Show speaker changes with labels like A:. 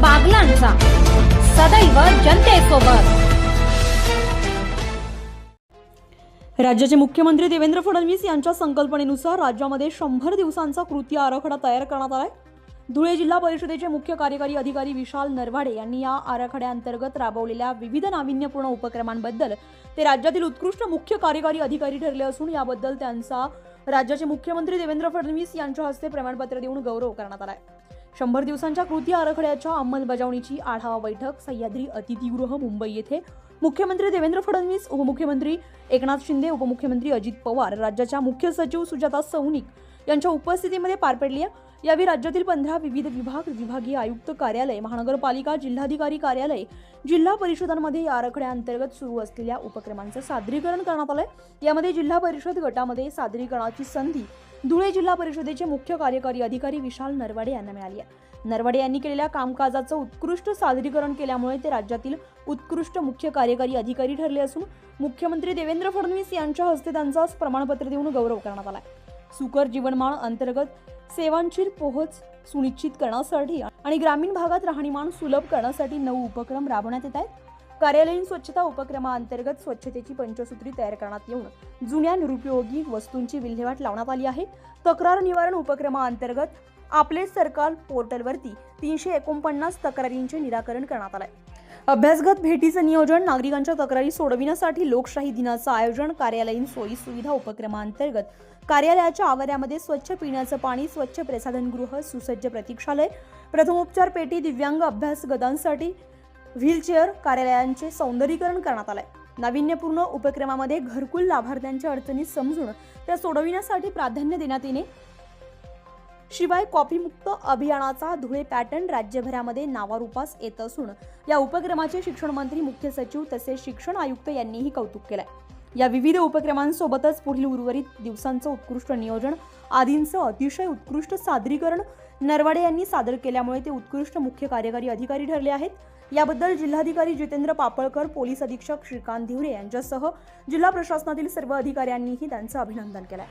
A: बागलांचा. सदैव जनतेसोबत.
B: राज्याचे मुख्यमंत्री देवेंद्र फडणवीस यांच्या संकल्पनेनुसार राज्यामध्ये शंभर दिवसांचा कृती आराखडा तयार करण्यात आलाय. धुळे जिल्हा परिषदेचे मुख्य कार्यकारी अधिकारी विशाल नरवाडे यांनी या आराखड्याअंतर्गत राबवलेल्या विविध नाविन्यपूर्ण उपक्रमांबद्दल ते राज्यातील उत्कृष्ट मुख्य कार्यकारी अधिकारी ठरले असून याबद्दल त्यांचा राज्याचे मुख्यमंत्री देवेंद्र फडणवीस यांच्या हस्ते प्रमाणपत्र देऊन गौरव करण्यात आलाय. शंभर दिवसांच्या कृती आराखड्याच्या अंमलबजावणीची आढावा बैठक सह्याद्री अतिथीगृह मुंबई येथे. मुख्यमंत्री देवेंद्र फडणवीस उपमुख्यमंत्री एकनाथ शिंदे उपमुख्यमंत्री अजित पवार राज्याच्या मुख्य सचिव सुजाता सौनिक यांच्या उपस्थितीमध्ये पार पडली आहे. यावेळी राज्यातील पंधरा विविध विभाग विभागीय आयुक्त कार्यालय महानगरपालिका जिल्हाधिकारी कार्यालय जिल्हा परिषदांमध्ये या आराखड्याअंतर्गत सुरू असलेल्या उपक्रमांचं सादरीकरण करण्यात आलंय. यामध्ये जिल्हा परिषद गटामध्ये सादरीकरणाची संधी धुळे जिल्हा परिषदेचे मुख्य कार्यकारी अधिकारी विशाल नरवाडे यांना मिळाली आहे. नरवाडे यांनी केलेल्या कामकाजाचं उत्कृष्ट सादरीकरण केल्यामुळे ते राज्यातील उत्कृष्ट मुख्य कार्यकारी अधिकारी ठरले असून मुख्यमंत्री देवेंद्र फडणवीस यांच्या हस्ते त्यांचा प्रमाणपत्र देऊन गौरव करण्यात आला सुकर जीवनमान अंतर्गत सेवांची पोहोच सुनिश्चित करण्यासाठी आणि ग्रामीण भागात राहणीमान सुलभ करण्यासाठी नऊ उपक्रम राबवण्यात येत आहेत. कार्यालयीन स्वच्छता उपक्रमाअंतर्गत स्वच्छतेची पंचसूत्री तयार करण्यात येऊन जुन्या निरुपयोगी वस्तूंची विल्हेवाट लावण्यात आली आहे. तक्रार निवारण उपक्रमाअंतर्गत आपले सरकार पोर्टलवरती तीनशे एकोणपन्नास तक्रारींचे निराकरण करण्यात आलंय. अभ्यासगत भेटीचं नियोजन नागरिकांच्या तक्रारी सोडविण्यासाठी लोकशाही दिनाचं आयोजन कार्यालयीन सोयी सुविधा उपक्रमाअंतर्गत कार्यालयाच्या आवारामध्ये स्वच्छ पिण्याचं पाणी स्वच्छ प्रसाधनगृह सुसज्ज प्रतीक्षालय प्रथमोपचार पेटी दिव्यांग अभ्यासगतांसाठी व्हीलचेअर कार्यालयांचे सौंदर्यीकरण करण्यात आलंय. नाविन्यपूर्ण उपक्रमामध्ये घरकुल लाभार्थ्यांच्या अडचणी समजून त्या सोडविण्यासाठी प्राधान्य देण्यात येणे शिवाय कॉफीमुक्त अभियानाचा धुळे पॅटर्न राज्यभरामध्ये नावारूपास येत असून या उपक्रमाचे शिक्षण मंत्री मुख्य सचिव तसेच शिक्षण आयुक्त यांनीही कौतुक केलंय. या विविध उपक्रमांसोबतच पुढील उर्वरित दिवसांचं उत्कृष्ट नियोजन आदींचं अतिशय उत्कृष्ट सादरीकरण नरवाडे यांनी सादर केल्यामुळे ते उत्कृष्ट मुख्य कार्यकारी अधिकारी ठरले आहेत. याबद्दल जिल्हाधिकारी जितेंद्र पापळकर पोलीस अधीक्षक श्रीकांत धिवरे यांच्यासह जिल्हा प्रशासनातील सर्व अधिकाऱ्यांनीही त्यांचं अभिनंदन केलंय.